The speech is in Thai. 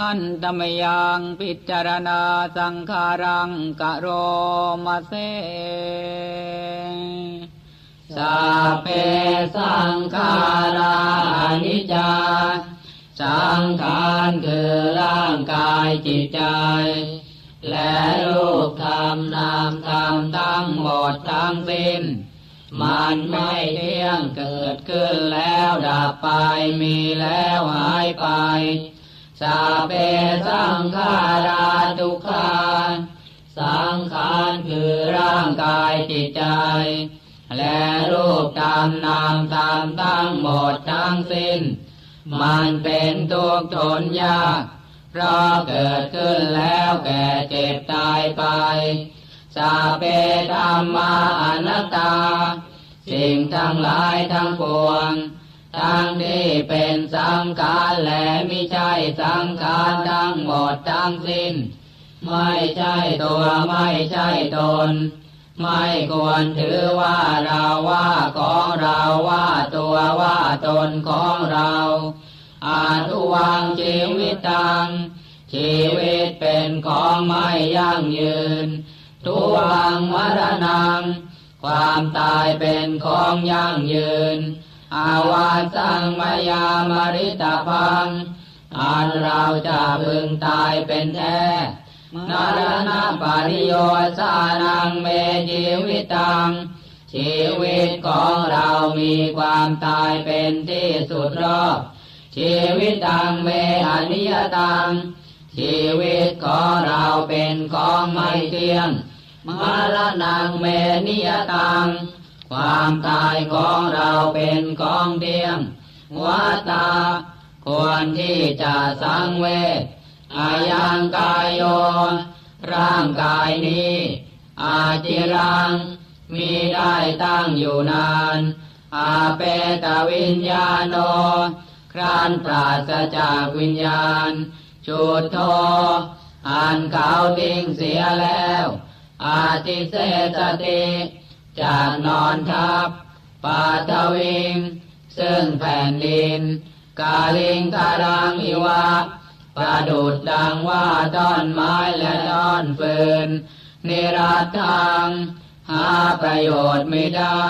หันตมยังพิจารณาสังขารังกะโรมาเซสัพเพสังขารานิจจา สังขารคือร่างกายจิตใจ และรูปธรรมนามธรรมทั้งหมดทั้งสิ้น มันไม่เที่ยงเกิดขึ้นแล้วดับไปมีแล้วหายไป สัพเพสังขาราทุกขาสังขารคือร่างกายจิตใจ และรูปตามนามตามทั้งหมดทั้งสิ้น มันเป็นทุกข์ทนยากเพราะเกิดขึ้นแล้วแก่เจ็บตายไป สาเปธรรมาอนัตตา สิ่งทั้งหลายทั้งปวง ทั้งที่เป็นสังขารและไม่ใช่สังขารทั้งหมดทั้งสิ้น ไม่ใช่ตัวไม่ใช่ตน ไม่ควรถือว่าเราว่าของเราว่าตัวว่าตนของเราอาทุวังชีวิตตัง ชีวิตเป็นของไม่ยั่งยืน ทุวังมรณัง ความตายเป็นของยั่งยืน อาวาสังมายามริตาพัง อันเราจะพึงตายเป็นแท้นารณะปริโยสานังเมชีวิตัง ชีวิตของเรามีความตายเป็นที่สุดรอบ ชีวิตตังเมอนิยตัง ชีวิตของเราเป็นของไม่เที่ยงมรณังเมนิยตัง ความตายของเราเป็นของเที่ยงวัตตา ควรที่จะสังเวชอายังกายโย ร่างกายนี้ อาจิรัง มีได้ตั้งอยู่นาน อาเปตวิญญาโน ครานปราศจากวิญญาณจุดโทอ่านเขาทิ้งเสียแล้ว อาติเสสติ จากนอนทับปาทวิง ซึ่งแผ่นดิน กาลิงการังอิวะประดุดดังว่าต้อนไม้และต้อนฟืน นิรัตทาง หาประโยชน์ไม่ได้